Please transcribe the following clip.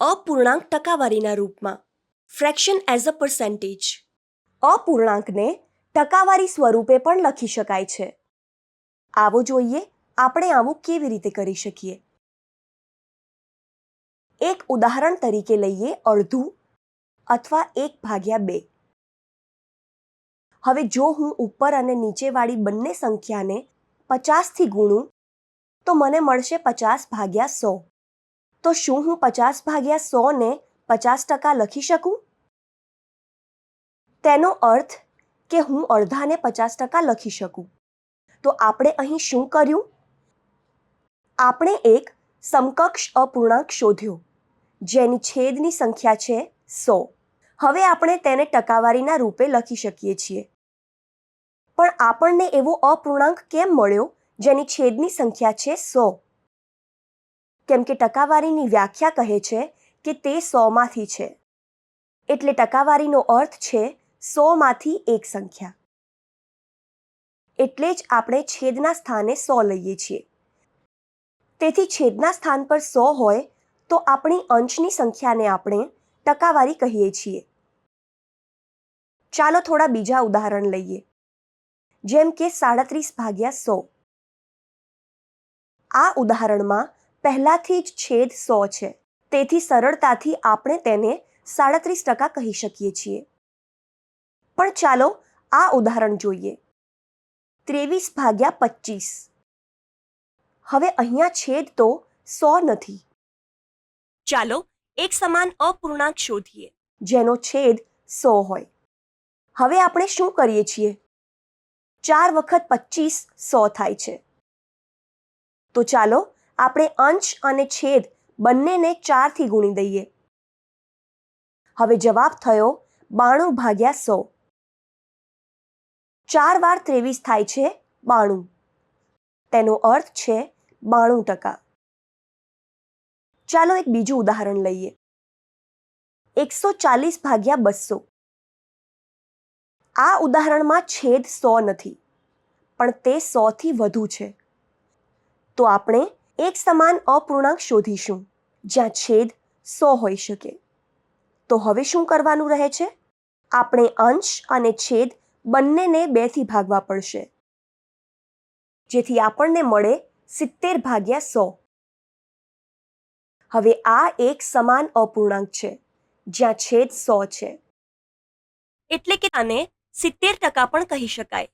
અપૂર્ણાંક ટકાવારીના રૂપમાં. ફ્રેક્શન એઝ અ પર્સેન્ટેજ અપૂર્ણાંકને ટકાવારી સ્વરૂપે પણ લખી શકાય છે. આવો જોઈએ આપણે આવું કેવી રીતે કરી શકીએ. એક ઉદાહરણ તરીકે લઈએ અડધું અથવા એક ભાગ્યા બે. હવે જો હું ઉપર અને નીચેવાળી બંને સંખ્યાને પચાસથી ગુણું, તો મને મળશે પચાસ ભાગ્યા સો. તો શું હું પચાસ ભાગ્યા સોને પચાસ ટકા લખી શકું? તેનો અર્થ કે હું અડધાને પચાસ ટકા લખી શકું. તો આપણે અહીં શું કર્યું? આપણે એક સમકક્ષ અપૂર્ણાંક શોધ્યો, જેની છેદની સંખ્યા છે સો. હવે આપણે તેને ટકાવારીના રૂપે લખી શકીએ છીએ. પણ આપણને એવો અપૂર્ણાંક કેમ મળ્યો, જેની છેદની સંખ્યા છે સો? કેમ કે ટકાવારીની વ્યાખ્યા કહે છે કે તે સોમાંથી છે. એટલે ટકાવારીનો અર્થ છે સોમાંથી એક સંખ્યા. એટલે જ આપણે છેદના સ્થાને સો લઈએ છીએ. તેથી છેદના સ્થાન પર સો હોય તો આપણી અંશની સંખ્યાને આપણે ટકાવારી કહીએ છીએ. ચાલો થોડા બીજા ઉદાહરણ લઈએ. જેમ કે સાડત્રીસ ભાગ્યા સો. આ ઉદાહરણમાં પહેલાથી જ છેદ સો છે. તેથી સરળતાથી આપણે તેને સાડત્રીસ ટકા કહી શકીએ છીએ. પણ ચાલો આ ઉદાહરણ જોઈએ. ત્રેવીસ ભાગ્યા પચીસ હવે અહીંયા છેદ તો સો નથી. ચાલો એક સમાન અપૂર્ણાંક શોધીએ, જેનો છેદ સો હોય. હવે આપણે શું કરીએ છીએ? ચાર વખત પચીસ સો થાય છે. તો ચાલો આપણે અંશ અને છેદ બંનેને ચારથી ગુણી દઈએ. હવે જવાબ થયો બાણું ભાગ્યા સો. ચાર વાર ત્રેવીસ થાય છે બાણું. તેનો અર્થ છે બાણું ટકા. ચાલો એક બીજું ઉદાહરણ લઈએ. એકસો ચાલીસ ભાગ્યા બસો. આ ઉદાહરણમાં છેદ સો નથી, પણ તે સોથી વધુ છે. તો આપણે એક સમાન અપૂર્ણાંક શોધીશું, જ્યાં છેદ સો હોઈ શકે. તો હવે શું કરવાનું રહે છે? આપણે અંશ અને છેદ બંનેને બેથી ભાગવા પડશે. જેથી આપણને મળે સિત્તેર ભાગ્યા સો. હવે આ એક સમાન અપૂર્ણાંક છે, જ્યાં છેદ સો છે. એટલે કે આને સિત્તેર ટકા પણ કહી શકાય.